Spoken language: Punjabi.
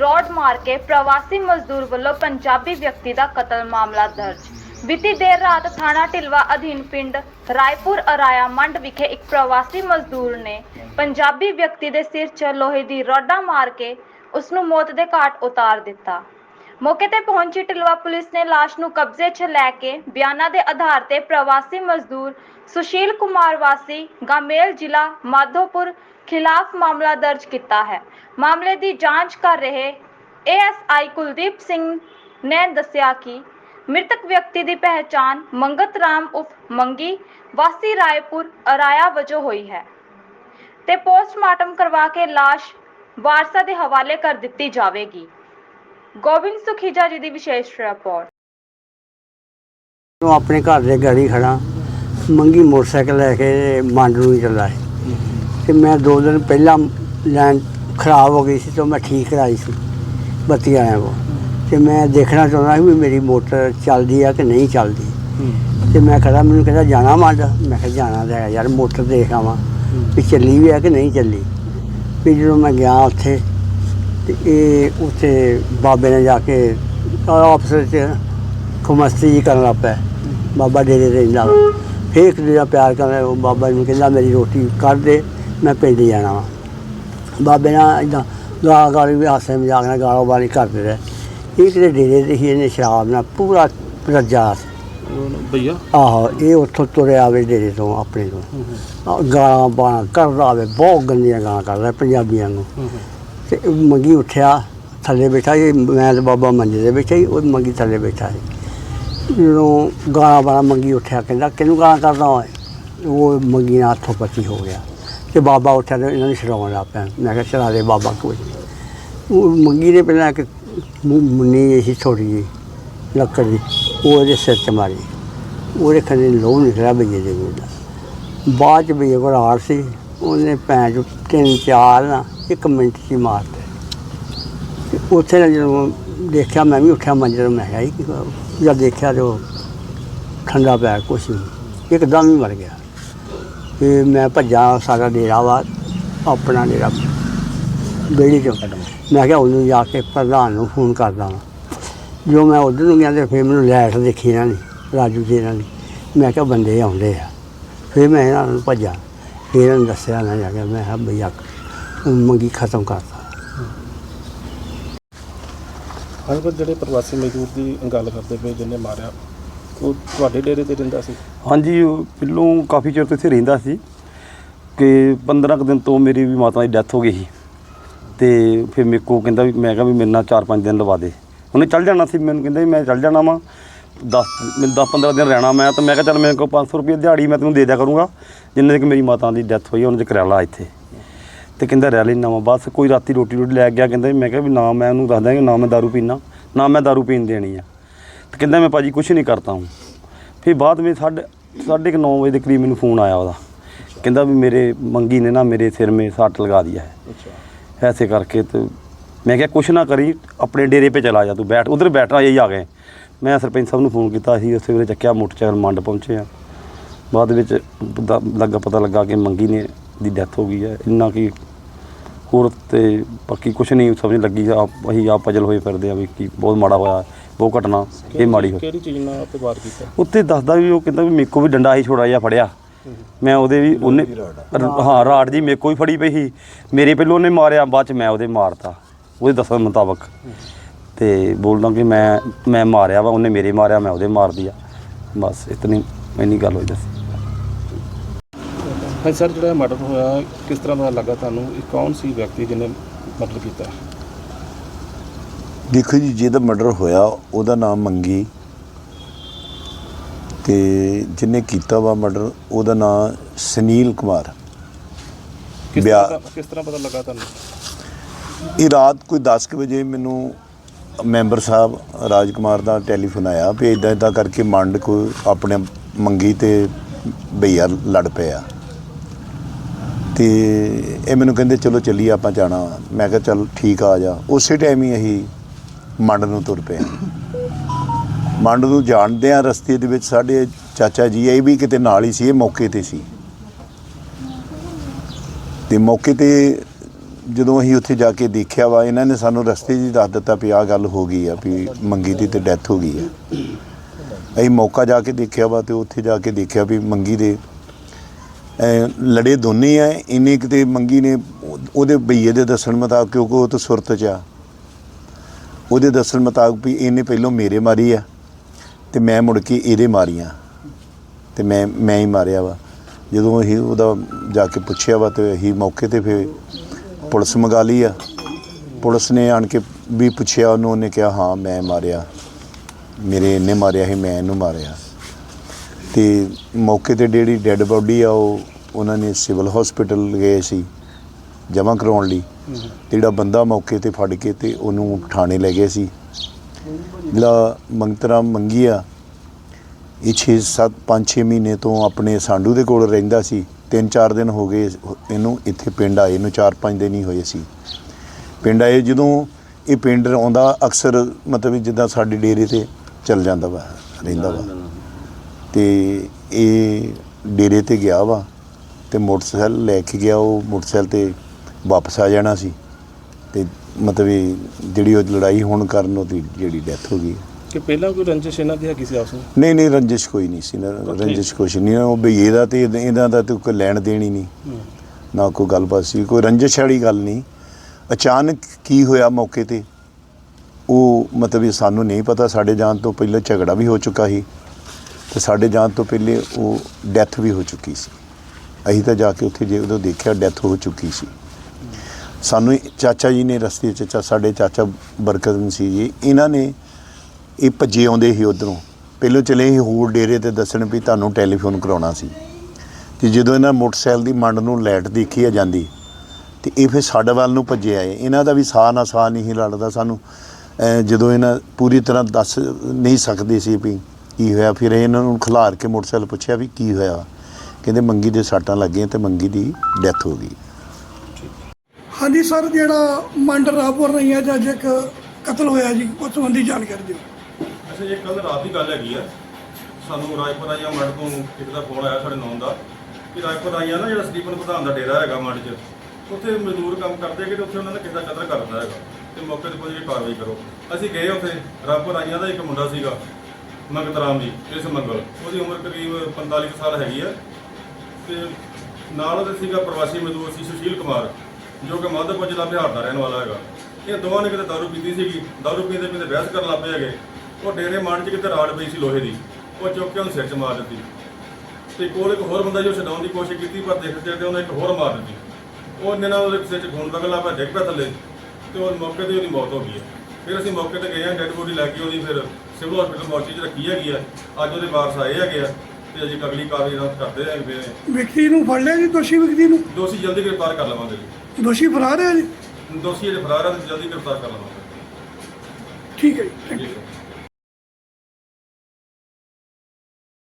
ਰੋਡ ਮਾਰ ਕੇ ਪ੍ਰਵਾਸੀ ਮਜ਼ਦੂਰ ਵੱਲੋਂ ਪੰਜਾਬੀ ਵਿਅਕਤੀ ਦਾ ਕਤਲ ਮਾਮਲਾ ਦਰਜ। ਬੀਤੀ ਦੇਰ ਰਾਤ ਥਾਣਾ ਢਿਲਵਾ ਅਧੀਨ ਪਿੰਡ ਰਾਏਪੁਰ ਅਰਾਇਆ ਮੰਡ ਵਿਖੇ ਇੱਕ ਪ੍ਰਵਾਸੀ ਮਜ਼ਦੂਰ ਨੇ ਪੰਜਾਬੀ ਵਿਅਕਤੀ ਦੇ ਸਿਰ 'ਚ ਲੋਹੇ ਦੀ ਰੋਡਾ ਮਾਰ ਕੇ ਉਸ ਨੂੰ ਮੌਤ ਦੇ ਘਾਟ ਉਤਾਰ ਦਿੱਤਾ। ਮੌਕੇ ਤੇ ਪਹੁੰਚੀ ਢਿਲਵਾ ਪੁਲਿਸ ਨੇ ਲਾਸ਼ ਨੂੰ ਕਬਜ਼ੇ 'ਚ ਲੈ ਕੇ ਬਿਆਨਾਂ ਦੇ ਆਧਾਰ ਤੇ ਪ੍ਰਵਾਸੀ ਮਜ਼ਦੂਰ ਸੁਸ਼ੀਲ ਕੁਮਾਰ ਵਾਸੀ, ਗਾਮੇਲ ਜ਼ਿਲ੍ਹਾ ਮਾਧੋਪੁਰ ਖਿਲਾਫ ਮਾਮਲਾ ਦਰਜ ਕੀਤਾ ਹੈ। ਮਾਮਲੇ ਦੀ ਜਾਂਚ ਕਰ ਰਹੇ ਏਐਸਆਈ ਕੁਲਦੀਪ ਸਿੰਘ ਨੇ ਦੱਸਿਆ ਕਿ ਮ੍ਰਿਤਕ ਵਿਅਕਤੀ ਦੀ ਪਹਿਚਾਣ ਮੰਗਤ ਰਾਮ ਉਫ ਮੰਗੀ ਵਾਸੀ ਰਾਏਪੁਰ ਅਰਾਇਆ ਵਜੋਂ ਹੋਈ ਹੈ ਤੇ ਪੋਸਟਮਾਰਟਮ ਕਰਵਾ ਕੇ ਲਾਸ਼ ਵਾਰਸਾ ਦੇ ਹਵਾਲੇ ਕਰ ਦਿੱਤੀ ਜਾਵੇਗੀ। ਗੋਬਿੰਦ ਸੁਖੀਜਾ ਜੀ ਦੀ ਵਿਸ਼ੇਸ਼ ਰਿਪੋਰਟ। ਮੈਂ ਆਪਣੇ ਘਰ ਦੇ ਗਾੜੀ ਖੜਾ ਮੰਗੀ ਮੋਟਰਸਾਈਕਲ ਲੈ ਕੇ ਮੰਡ ਨੂੰ ਹੀ ਚੱਲਾ ਸੀ। ਤੇ ਮੈਂ ਦੋ ਦਿਨ ਪਹਿਲਾਂ ਲੈਣ ਖਰਾਬ ਹੋ ਗਈ ਸੀ ਤਾਂ ਮੈਂ ਠੀਕ ਕਰਾਈ ਸੀ, ਬੱਤੀ ਆਇਆ ਕੋ ਤੇ ਮੈਂ ਦੇਖਣਾ ਚਾਹੁੰਦਾ ਸੀ ਵੀ ਮੇਰੀ ਮੋਟਰ ਚੱਲਦੀ ਆ ਕਿ ਨਹੀਂ ਚੱਲਦੀ। ਤੇ ਮੈਂ ਖੜਾ ਮੈਨੂੰ ਕਹਿੰਦਾ ਜਾਣਾ ਮੰਡ। ਮੈਂ ਕਿਹਾ ਜਾਣਾ ਤਾਂ ਹੈ ਯਾਰ, ਮੋਟਰ ਦੇਖ ਆਵਾਂ ਵੀ ਚੱਲੀ ਵੀ ਆ ਕਿ ਨਹੀਂ ਚੱਲੀ। ਵੀ ਜਦੋਂ ਮੈਂ ਗਿਆ ਉੱਥੇ ਤੇ ਇਹ ਉੱਥੇ ਬਾਬੇ ਨੇ ਜਾ ਕੇ ਆਪਸ ਵਿੱਚ ਖੁਮਸਤੀ ਕਰਨ ਲੱਗ ਪਿਆ। ਬਾਬਾ ਡੇਰੇ ਰਹਿੰਦਾ ਵਾ। ਫਿਰ ਇੱਕ ਦੂਜਾ ਪਿਆਰ ਕਰਨ ਉਹ ਬਾਬਾ ਨੂੰ ਕਹਿੰਦਾ ਮੇਰੀ ਰੋਟੀ ਕਰ ਦੇ ਮੈਂ ਪਿੰਡ ਜਾਣਾ ਵਾ। ਬਾਬੇ ਨਾਲ ਇਦਾਂ ਗਾਲ ਗਾਲੀ ਵੀ ਹਾਸੇ ਮਜ਼ਾਕ ਨਾਲ ਗਾਲੋਂ ਵਾਲੀ ਕਰਦੇ ਰਹੇ। ਇਹ ਕਿਤੇ ਡੇਰੇ ਤੇ ਹੀ ਇਹਨੇ ਸ਼ਰਾਬ ਨਾਲ ਪੂਰਾ ਰੱਜਾ। ਭਈਆ? ਆਹੋ ਇਹ ਉੱਥੋਂ ਤੁਰਿਆ ਆਵੇ ਡੇਰੇ ਤੋਂ ਆਪਣੇ ਤੋਂ। ਗਾਲਾਂ ਬਾਣਾ ਕਰਦਾ ਆਵੇ ਬਹੁਤ ਗੰਦੀਆਂ ਗਾਲਾਂ ਕਰਦਾ ਪੰਜਾਬੀਆਂ ਨੂੰ। ਤੇ ਮੰਗੀ ਉੱਠਿਆ, ਥੱਲੇ ਬੈਠਾ ਸੀ, ਮੈਂ ਤੇ ਬਾਬਾ ਮੰਜੇ ਦੇ ਬੈਠਾ ਸੀ, ਉਹ ਮੰਗੀ ਥੱਲੇ ਬੈਠਾ ਸੀ। ਜਦੋਂ ਗਾਲਾਂ ਵਾਲਾ ਮੰਗੀ ਉੱਠਿਆ, ਕਹਿੰਦਾ, ਕਿਹਨੂੰ ਗਾਲਾਂ ਕਰਦਾ ਓਏ? ਉਹ ਮੰਗੀ ਨਾਲ ਹੱਥੋਂ ਪੱਤੀ ਹੋ ਗਿਆ। ਤੇ ਬਾਬਾ ਉੱਠਿਆ ਤੇ ਇਹਨਾਂ ਨੂੰ ਛਡਾਉਣ ਲੱਗ ਪਿਆ। ਮੈਂ ਕਿਹਾ, ਚਲਾ ਦੇ ਬਾਬਾ, ਕੋਈ ਉਹ ਮੰਗੀ ਨੇ ਪਹਿਲਾਂ ਇੱਕ ਮੁੰਨੀ ਜਿਹੀ ਸੀ ਛੋਟੀ ਜਿਹੀ ਲੱਕੜ ਦੀ, ਉਹ ਉਹਦੇ ਸਿਰ 'ਚ ਮਾਰੀ। ਉਹਦੇ ਖੰਨੇ ਲੋਹ ਨਿਕਲਿਆ ਬਈਏ ਦੇ ਕੋਲ। ਬਾਅਦ ਚ ਬਈਏ ਕੋਲ ਆੜ ਸੀ। ਉਹਨੇ ਭੈਣ ਚੋਂ ਤਿੰਨ ਚਾਰ ਨਾ ਇੱਕ ਮਿੰਟ 'ਚ ਹੀ। ਮਾਰਤੇ ਤੇ ਉੱਥੇ ਜਦੋਂ ਦੇਖਿਆ ਮੈਂ ਵੀ ਉੱਠਿਆ ਮੰਜਰ ਮੈਂ ਕਿਹਾ ਇਹ ਕੀ ਜਦ ਦੇਖਿਆ ਤੇ ਉਹ ਠੰਡਾ ਪਿਆ, ਕੁਛ ਨਹੀਂ। ਇੱਕਦਮ ਹੀ ਮਰ ਗਿਆ। ਤੇ ਮੈਂ ਭੱਜਾ ਸਾਰਾ ਡੇਰਾ ਵਾ, ਆਪਣਾ ਡੇਰਾ ਬੇੜੀ ਚੋਂ। ਮੈਂ ਕਿਹਾ ਉਹਨੂੰ ਜਾ ਕੇ ਪ੍ਰਧਾਨ ਨੂੰ ਫੋਨ ਕਰਦਾ ਵਾਂ। ਜੋ ਮੈਂ ਉਧਰ ਨੂੰ ਗਿਆ ਤੇ ਫਿਰ ਮੈਨੂੰ ਲੈਟ ਦੇਖੀ ਇਹਨਾਂ ਨੇ, ਰਾਜੂ ਜੀ ਇਹਨਾਂ ਨੇ। ਮੈਂ ਕਿਹਾ ਬੰਦੇ ਆਉਂਦੇ ਆ। ਫਿਰ ਮੈਂ ਇਹਨਾਂ ਨੂੰ ਭੱਜਾ। ਫਿਰ ਇਹਨਾਂ ਨੂੰ ਦੱਸਿਆ ਨਾ ਜਾ ਕੇ ਮੈਂ ਕਿਹਾ ਬਈ ਭਈਆ ਮੰਗੀ ਖਤਮ ਕਰਤਾ। ਪਰ ਜਿਹੜੇ ਪ੍ਰਵਾਸੀ ਮਜ਼ਦੂਰ ਦੀ ਗੱਲ ਕਰਦੇ ਪਏ ਜਿਹਨੇ ਮਾਰਿਆ ਉਹ ਤੁਹਾਡੇ ਡੇਰੇ ਤੇ ਰਹਿੰਦਾ ਸੀ? ਹਾਂਜੀ ਉਹ ਪਹਿਲੋਂ ਕਾਫੀ ਚਿਰ ਤੋਂ ਇੱਥੇ ਰਹਿੰਦਾ ਸੀ ਕਿ 15 ਕੁ ਦਿਨ ਤੋਂ ਮੇਰੀ ਵੀ ਮਾਤਾ ਦੀ ਡੈਥ ਹੋ ਗਈ ਸੀ। ਤੇ ਫਿਰ ਮੇਰੇ ਕੋ ਕਹਿੰਦਾ ਵੀ ਮੈਂ ਕਿਹਾ ਵੀ ਮੇਰੇ ਨਾਲ 4-5 ਦਿਨ ਲਵਾ ਦੇ। ਉਹਨੇ ਚੱਲ ਜਾਣਾ ਸੀ ਮੈਨੂੰ ਕਹਿੰਦਾ ਵੀ ਮੈਂ ਚੱਲ ਜਾਣਾ ਵਾਂ। 10 ਮੈਨੂੰ 10-15 ਦਿਨ ਰਹਿਣਾ ਮੈਂ ਤਾਂ ਮੈਂ ਕਿਹਾ ਚੱਲ ਮੇਰੇ ਕੋਲ 500 ਰੁਪਏ ਦਿਹਾੜੀ ਮੈਂ ਤੈਨੂੰ ਦੇ ਦਿਆ ਕਰੂੰਗਾ। ਜਿੰਨੇ ਤੱਕ ਮੇਰੀ ਮਾਤਾ ਦੀ ਡੈਥ ਹੋਈ ਉਹਨੇ ਚ ਕਰਿਆ ਇੱਥੇ। ਤੇ ਕਹਿੰਦਾ ਰਹਿ ਲੈਣਾ ਵਾ ਬਸ ਕੋਈ ਰਾਤੀ ਰੋਟੀ ਰੋਟੀ ਲੈ ਗਿਆ ਕਹਿੰਦਾ ਵੀ ਮੈਂ ਕਿਹਾ ਵੀ ਨਾ ਮੈਂ ਉਹਨੂੰ ਦੱਸਦਾ ਕਿ ਨਾ ਮੈਂ ਦਾਰੂ ਪੀਣਾ ਨਾ ਮੈਂ ਦਾਰੂ ਪੀਣ ਦੇਣੀ ਆ ਤੇ ਕਹਿੰਦਾ ਮੈਂ ਭਾਜੀ ਕੁਛ ਨਹੀਂ ਕਰਤਾ ਹੂੰ ਫਿਰ ਬਾਅਦ ਵਿੱਚ ਸਾਢੇ ਸਾਢੇ ਕੁ ਨੌ ਵਜੇ ਦੇ ਕਰੀਬ ਮੈਨੂੰ ਫੋਨ ਆਇਆ ਉਹਦਾ ਕਹਿੰਦਾ ਵੀ ਮੇਰੇ ਮੰਗੀ ਨੇ ਨਾ ਮੇਰੇ ਸਿਰ ਮੇ ਸੱਟ ਲਗਾ ਦਿਆ ਹੈ ਅੱਛਾ ऐसे करके तो मैं क्या कुछ ना करी ਆਪਣੇ ਡੇਰੇ 'ਤੇ ਚਲਾ ਜਾ ਤੂੰ ਬੈਠ ਉਧਰ ਬੈਠਾ ਇਹੀ ਆ ਗਏ ਮੈਂ ਸਰਪੰਚ ਸਾਹਿਬ ਨੂੰ ਫੋਨ ਕੀਤਾ ਸੀ ਉਸੇ ਵੇਲੇ ਚੱਕਿਆ ਮੋਟਰਸਾਈਕਲ ਮੰਡ ਪਹੁੰਚੇ ਆ ਬਾਅਦ ਵਿੱਚ ਦ- ਲੱਗਾ ਪਤਾ ਲੱਗਾ ਕਿ ਮੰਗੀ ਨੇ ਦੀ ਡੈਥ ਹੋ ਗਈ ਹੈ ਇੰਨਾ ਕੀ ਹੋਰ ਤੇ ਬਾਕੀ ਕੁਝ ਨਹੀਂ ਸਮਝ ਲੱਗੀ। ਆਪ ਅਸੀਂ ਆਪ ਪਜਲ ਹੋਏ ਫਿਰਦੇ ਆ ਵੀ ਕੀ ਬਹੁਤ ਮਾੜਾ ਹੋਇਆ ਬਹੁਤ ਘਟਨਾ ਇਹ ਮਾੜੀ ਹੋਈ। ਕਿਹੜੀ ਚੀਜ਼ ਨਾਲ ਤੇ ਵਾਰ ਕੀਤਾ? ਉੱਥੇ ਦੱਸਦਾ ਵੀ ਉਹ ਕਹਿੰਦਾ ਵੀ ਮੇਰੇ ਕੋਲ ਵੀ ਡੰਡਾ ਹੀ ਛੋੜਾ ਜਿਹਾ ਫੜਿਆ। ਮੈਂ ਉਹਦੇ ਵੀ ਉਹਨੇ ਹਾਂ ਰਾੜ ਜੀ ਮੇਰੇ ਕੋਲ ਹੀ ਫੜੀ ਪਈ ਸੀ। ਮੇਰੇ ਪਹਿਲੋਂ ਉਹਨੇ ਮਾਰਿਆ ਬਾਅਦ ਚ ਮੈਂ ਉਹਦੇ ਮਾਰਤਾ। ਉਹਦੇ ਦੱਸਣ ਮੁਤਾਬਕ। ਤੇ ਬੋਲਦਾ ਕਿ ਮੈਂ ਮੈਂ ਮਾਰਿਆ ਵਾ ਉਹਨੇ ਮੇਰੇ ਮਾਰਿਆ ਮੈਂ ਉਹਦੇ ਮਾਰ ਦਿਆ ਬਸ ਇਤਨੀ ਇੰਨੀ ਗੱਲ ਹੋਈ ਦੱਸ। ਹਾਂ ਸਰ ਜਿਹੜਾ ਮਰਡਰ ਹੋਇਆ ਕਿਸ ਤਰ੍ਹਾਂ ਦਾ ਲੱਗਾ ਤੁਹਾਨੂੰ? ਇਹ ਕੌਣ ਸੀ ਵਿਅਕਤੀ ਜਿਹਨੇ ਮਰਡਰ ਕੀਤਾ? ਦੇਖੋ ਜੀ ਜਿਹਦਾ ਮਰਡਰ ਹੋਇਆ ਉਹਦਾ ਨਾਮ ਮੰਗੀ। ਤੇ ਜਿਹਨੇ ਕੀਤਾ ਵਾ ਮਰਡਰ ਉਹਦਾ ਨਾਮ ਸੁਨੀਲ ਕੁਮਾਰ। ਕਿਸ ਤਰ੍ਹਾਂ ਕਿਸ ਤਰ੍ਹਾਂ ਪਤਾ ਲੱਗਾ ਤੁਹਾਨੂੰ? ਇਹ ਰਾਤ ਕੋਈ 10 ਕੁ ਵਜੇ ਮੈਨੂੰ ਮੈਂਬਰ ਸਾਹਿਬ ਰਾਜਕੁਮਾਰ ਦਾ ਟੈਲੀਫੋਨ ਆਇਆ ਵੀ ਇਦਾਂ ਇਦਾਂ ਕਰਕੇ ਮੰਡ ਕੋਈ ਆਪਣੇ ਮੰਗੀ ਤੇ ਭਈਆ ਲੜ ਪਿਆ ਤੇ ਇਹ ਮੈਨੂੰ ਕਹਿੰਦੇ ਚਲੋ ਚੱਲੀਏ ਆਪਾਂ ਜਾਣਾ ਮੈਂ ਕਿਹਾ ਚੱਲ ਠੀਕ ਆ, ਆ ਜਾ। ਉਸੇ ਟਾਈਮ ਹੀ ਅਸੀਂ ਮੰਡ ਨੂੰ ਤੁਰ ਪਏ ਮੰਡ ਨੂੰ ਜਾਣਦੇ ਆ ਰਸਤੇ ਦੇ ਵਿੱਚ ਸਾਡੇ ਚਾਚਾ ਜੀ ਇਹ ਵੀ ਕਿਤੇ ਨਾਲ ਹੀ ਸੀ ਇਹ ਮੌਕੇ ਤੇ ਸੀ। ਤੇ ਮੌਕੇ ਤੇ ਜਦੋਂ ਅਸੀਂ ਉੱਥੇ ਜਾ ਕੇ ਦੇਖਿਆ ਵਾ ਇਹਨਾਂ ਨੇ ਸਾਨੂੰ ਰਸਤੇ 'ਚ ਹੀ ਦੱਸ ਦਿੱਤਾ ਵੀ ਆਹ ਗੱਲ ਹੋ ਗਈ ਆ ਵੀ ਮੰਗੀ ਦੀ ਤੇ ਡੈਥ ਹੋ ਗਈ ਆ। ਅਸੀਂ ਮੌਕਾ ਜਾ ਕੇ ਦੇਖਿਆ ਵਾ ਤੇ ਉੱਥੇ ਜਾ ਕੇ ਦੇਖਿਆ ਵੀ ਮੰਗੀ ਦੇ ਲੜੇ ਦੋਨੇ ਆ ਇੰਨੇ ਕਿਤੇ ਮੰਗੀ ਨੇ, ਉਹਦੇ ਬਈਏ ਦੇ ਦੱਸਣ ਮੁਤਾਬਕ, ਕਿਉਂਕਿ ਉਹ ਤਾਂ ਸੁਰਤ 'ਚ ਆ। ਉਹਦੇ ਦੱਸਣ ਮੁਤਾਬਕ ਵੀ ਇਹਨੇ ਪਹਿਲਾਂ ਮੇਰੇ ਮਾਰੀ ਆ, ਤੇ ਮੈਂ ਮੁੜ ਕੇ ਇਹਦੇ ਮਾਰੀਆਂ। ਤੇ ਮੈਂ ਮੈਂ ਹੀ ਮਾਰਿਆ ਵਾ। ਜਦੋਂ ਅਸੀਂ ਉਹਦਾ ਜਾ ਕੇ ਪੁੱਛਿਆ ਵਾ, ਤੇ ਅਸੀਂ ਮੌਕੇ ਤੇ ਫਿਰ ਪੁਲਿਸ ਮੰਗਾ ਲਈ ਆ। ਪੁਲਿਸ ਨੇ ਆਣ ਕੇ ਵੀ ਪੁੱਛਿਆ, ਉਹਨੂੰ ਉਹਨੇ ਕਿਹਾ, ਹਾਂ, ਮੈਂ ਮਾਰਿਆ। ਮੇਰੇ ਇਹਨੇ ਮਾਰਿਆ ਸੀ, ਮੈਂ ਇਹਨੂੰ ਮਾਰਿਆ। ਤੇ ਮੌਕੇ ਤੇ ਜਿਹੜੀ ਡੈੱਡ ਬੋਡੀ ਆ, ਉਹ ਉਹਨਾਂ ਨੇ ਸਿਵਲ ਹਸਪੀਟਲ ਗਏ ਸੀ, ਜਮ੍ਹਾਂ ਕਰਾਉਣ ਲਈ। ਤੇ ਜਿਹੜਾ ਬੰਦਾ ਮੌਕੇ ਤੇ ਫੜ ਕੇ ਤੇ ਉਹਨੂੰ ਥਾਣੇ ਲੈ ਗਏ ਸੀ। ਜਿਹੜਾ ਮੰਗਤਰਾ ਮੰਗੀ ਆ, ਇਹ 6 7 5 6 ਮਹੀਨੇ ਤੋਂ ਆਪਣੇ ਸਾਂਡੂ ਦੇ ਕੋਲ ਰਹਿੰਦਾ ਸੀ। ਤਿੰਨ ਚਾਰ ਦਿਨ ਹੋ ਗਏ ਇਹਨੂੰ ਇੱਥੇ ਪਿੰਡ ਆਏ ਨੂੰ 4-5 ਦਿਨ ਹੀ ਹੋਏ ਸੀ। ਪਿੰਡ ਆਏ ਜਦੋਂ ਇਹ ਪਿੰਡ ਆਉਂਦਾ, ਅਕਸਰ ਮਤਲਬ ਜਿੱਦਾਂ ਸਾਡੇ ਡੇਰੇ ਤੇ ਚੱਲ ਜਾਂਦਾ ਵਾ, ਰਹਿੰਦਾ ਵਾ। ਤੇ ਇਹ ਡੇਰੇ ਤੇ ਗਿਆ ਵਾ। ਤੇ ਮੋਟਰਸਾਈਕਲ ਲੈ ਕੇ ਗਿਆ ਉਹ ਮੋਟਰਸਾਈਕਲ ਤੇ ਵਾਪਸ ਆ ਜਾਣਾ ਸੀ। ਤੇ ਮਤਲਬ ਇਹ ਜਿਹੜੀ ਉਹ ਲੜਾਈ ਹੋਣ ਕਾਰਨ ਉਹਦੀ ਜਿਹੜੀ ਡੈਥ ਹੋ ਗਈ। ਕਿ ਪਹਿਲਾਂ ਕੋਈ ਰੰਜਿਸ਼ ਇਹਨਾਂ ਦੀ ਹੈਗੀ ਸੀ ਆਪਸ ਵਿੱਚ ਨਹੀਂ ਨਹੀਂ ਰੰਜਿਸ਼ ਕੋਈ ਨਹੀਂ ਸੀ। ਨਾ, ਰੰਜਿਸ਼ ਕੁਛ ਨਹੀਂ ਉਹ ਬਈਏ ਦਾ ਤੇ ਇਹਦਾ- ਇਹਦਾ ਦਾ ਤੇ ਕੋਈ ਲੈਣ ਦੇਣ ਹੀ ਨਹੀਂ। ਨਾ ਕੋਈ ਗੱਲਬਾਤ ਸੀ। ਕੋਈ ਰੰਜਿਸ਼ ਵਾਲੀ ਗੱਲ ਨਹੀਂ। ਅਚਾਨਕ ਕੀ ਹੋਇਆ ਮੌਕੇ ਤੇ? ਉਹ ਮਤਲਬ ਇਹ ਸਾਨੂੰ ਨਹੀਂ ਪਤਾ। ਸਾਡੇ ਜਾਣ ਤੋਂ ਪਹਿਲਾਂ ਝਗੜਾ ਵੀ ਹੋ ਚੁੱਕਾ ਸੀ। ਤੇ ਸਾਡੇ ਜਾਣ ਤੋਂ ਪਹਿਲੇ ਉਹ ਡੈਥ ਵੀ ਹੋ ਚੁੱਕੀ ਸੀ। ਅਸੀਂ ਤਾਂ ਜਾ ਕੇ ਉੱਥੇ ਜੇ ਉਦੋਂ ਦੇਖਿਆ ਡੈਥ ਹੋ ਚੁੱਕੀ ਸੀ। ਸਾਨੂੰ ਚਾਚਾ ਜੀ ਨੇ ਰਸਤੇ 'ਚ ਚਾ ਸਾਡੇ ਚਾਚਾ ਬਰਕਤ ਸੀ ਜੀ, ਇਹਨਾਂ ਨੇ ਇਹ ਭੱਜੇ ਆਉਂਦੇ ਸੀ ਉਧਰੋਂ। ਪਹਿਲੋਂ ਚਲੇ ਸੀ ਹੋਰ ਡੇਰੇ ਤੇ ਦੱਸਣ ਵੀ ਤੁਹਾਨੂੰ ਟੈਲੀਫੋਨ ਕਰਾਉਣਾ ਸੀ। ਤੇ ਜਦੋਂ ਇਹਨਾਂ ਮੋਟਰਸਾਈਕਲ ਦੀ ਮੰਡ ਨੂੰ ਲਾਈਟ ਦੇਖੀ ਆ ਜਾਂਦੀ, ਤੇ ਇਹ ਫਿਰ ਸਾਡੇ ਵੱਲ ਨੂੰ ਭੱਜੇ ਆਏ। ਇਹਨਾਂ ਦਾ ਵੀ ਸਾਹ ਨਾ ਸਾਹ ਨਹੀਂ ਲੜਦਾ ਸਾਨੂੰ। ਜਦੋਂ ਇਹਨਾਂ ਪੂਰੀ ਤਰ੍ਹਾਂ ਦੱਸ ਨਹੀਂ ਸਕਦੇ ਸੀ ਵੀ ਕੀ ਹੋਇਆ, ਫਿਰ ਇਹਨਾਂ ਨੂੰ ਖਿਲਾਰ ਕੇ ਮੋਟਰਸਾਈਕਲ ਪੁੱਛਿਆ ਵੀ ਕੀ ਹੋਇਆ। ਕਹਿੰਦੇ ਮੰਗੀ ਦੇ ਸੱਟਾਂ ਲੱਗੀਆਂ ਤੇ ਮੰਗੀ ਦੀ ਡੈਥ ਹੋ ਗਈ। ਹਾਂਜੀ ਸਰ ਜਿਹੜਾ ਮੰਡ ਰਾਪੁਰ ਨਹੀਂ ਹੈ ਜੱਜ ਇੱਕ ਕਤਲ ਹੋਇਆ ਜੀ ਉਸ ਸੰਬੰਧੀ ਜਾਣਕਾਰੀ ਦਿਓ। ਅੱਛਾ ਇਹ ਕੱਲ ਰਾਤ ਦੀ ਗੱਲ ਹੈਗੀ ਆ। ਸਾਨੂੰ ਰਾਜਪੁਰ ਆਈਆਂ ਮੰਡ ਤੋਂ ਇੱਕ ਦਾ ਫੋਨ ਆਇਆ ਸਾਡੇ ਨੌਨ ਦਾ ਕਿ ਰਾਜਪੁਰ ਆਈਆਂ ਨਾ ਜਿਹੜਾ ਸਟੀਫਨ ਪ੍ਰਧਾਨ ਦਾ ਡੇਰਾ ਹੈਗਾ ਮੰਡ 'ਚ ਉੱਥੇ ਮਜ਼ਦੂਰ ਕੰਮ ਕਰਦੇ ਹੈਗੇ ਤੇ ਉੱਥੇ ਉਹਨਾਂ ਨੇ ਕਿਸੇ ਦਾ ਕਤਲ ਕਰ ਦਿੱਤਾ ਹੈਗਾ। ਤੇ ਮੌਕੇ ਤੇ ਪਹੁੰਚ ਕੇ ਕਾਰਵਾਈ ਕਰੋ। ਅਸੀਂ ਗਏ ਉੱਥੇ ਰਾਜਪੁਰ ਆਈਆਂ ਦਾ ਇੱਕ ਮੁੰਡਾ ਸੀਗਾ ਮੰਗਤ ਰਾਮ ਜੀ ਇਸ ਮੰਗਲ। ਉਹਦੀ ਉਮਰ ਕਰੀਬ 45 ਕੁ ਸਾਲ ਹੈਗੀ ਆ। ਤੇ ਨਾਲ ਉਹਦੇ ਸੀਗਾ ਪ੍ਰਵਾਸੀ ਮਜ਼ਦੂਰ ਸੀ ਸੁਸ਼ੀਲ ਕੁਮਾਰ, ਜੋ ਕਿ ਮਾਧੋਪੁਰ ਜ਼ਿਲ੍ਹਾ ਬਿਹਾਰ ਦਾ ਰਹਿਣ ਵਾਲਾ ਹੈਗਾ। ਇਹ ਦੋਵਾਂ ਨੇ ਕਿਤੇ ਦਾਰੂ ਪੀਤੀ ਸੀਗੀ, ਦਾਰੂ ਪੀਂਦੇ ਪੀਂਦੇ ਬਹਿਸ ਕਰਨ ਲੱਗ ਪਏ ਹੈਗੇ। ਉਹ ਡੇਰੇ ਮਾਰਨ 'ਚ ਕਿਤੇ ਰਾੜ ਪਈ ਸੀ ਲੋਹੇ ਦੀ। ਉਹ ਚੁੱਕ ਕੇ ਉਹਨੂੰ ਸਿਰ 'ਚ ਮਾਰ ਦਿੱਤੀ। ਤੇ ਕੋਲ ਇੱਕ ਹੋਰ ਬੰਦਾ ਜੋ ਛਡਾਉਣ ਦੀ ਕੋਸ਼ਿਸ਼ ਕੀਤੀ, ਪਰ ਦੇਖਦੇ ਤੇ ਉਹਨੇ ਇੱਕ ਹੋਰ ਮਾਰ ਦਿੱਤੀ। ਉਹ ਨੇ ਨਾਲ ਉਹਦੇ ਸਿਰ 'ਚ ਖੂਨ ਵਗਣ ਲੱਗ ਪਿਆ, ਡਿੱਗ ਪਿਆ ਥੱਲੇ। ਤੇ ਉਹ ਮੌਕੇ ਤੇ ਉਹਦੀ ਮੌਤ ਹੋ ਗਈ ਹੈ। ਫਿਰ ਅਸੀਂ ਮੌਕੇ ਤੇ ਗਏ ਹਾਂ, ਡੈੱਡ ਬੋਡੀ ਲੈ ਕੇ ਉਹਦੀ ਫਿਰ ਸਿਵਲ ਹਸਪੀਟਲ ਮੋਰਚੀ 'ਚ ਰੱਖੀ ਹੈਗੀ ਆ ਅੱਜ ਉਹਦੇ ਵਾਰਸ ਆਏ ਹੈਗੇ ਆ। ਤੇ ਅਜੇ ਅਗਲੀ ਕਾਰਵਾਈ ਨਾਲ ਕਰਦੇ ਹੈਗੇ ਨੇ ਵਿਅਕਤੀ ਨੂੰ ਫੜ ਲਿਆ ਜੀ ਦੋਸ਼ੀ ਵਿਅਕਤੀ ਨੂੰ? ਦੋਸ਼ੀ ਜਲਦੀ ਗ੍ਰਿਫਤਾਰ ਕਰ ਲਵਾਂਗੇ ਜੀ। ਦੋਸ਼ੀ ਫਰਾਰ ਹੈ ਜੀ? ਦੋਸ਼ੀ ਜਿਹੜੇ ਫਰਾਰ ਆ ਜਲਦੀ ਗ੍ਰਿਫਤਾਰ ਕਰ ਲਵਾਂਗੇ। ਠੀਕ ਹੈ ਜੀ ਥੈਂਕ ਯੂ ਹੈ।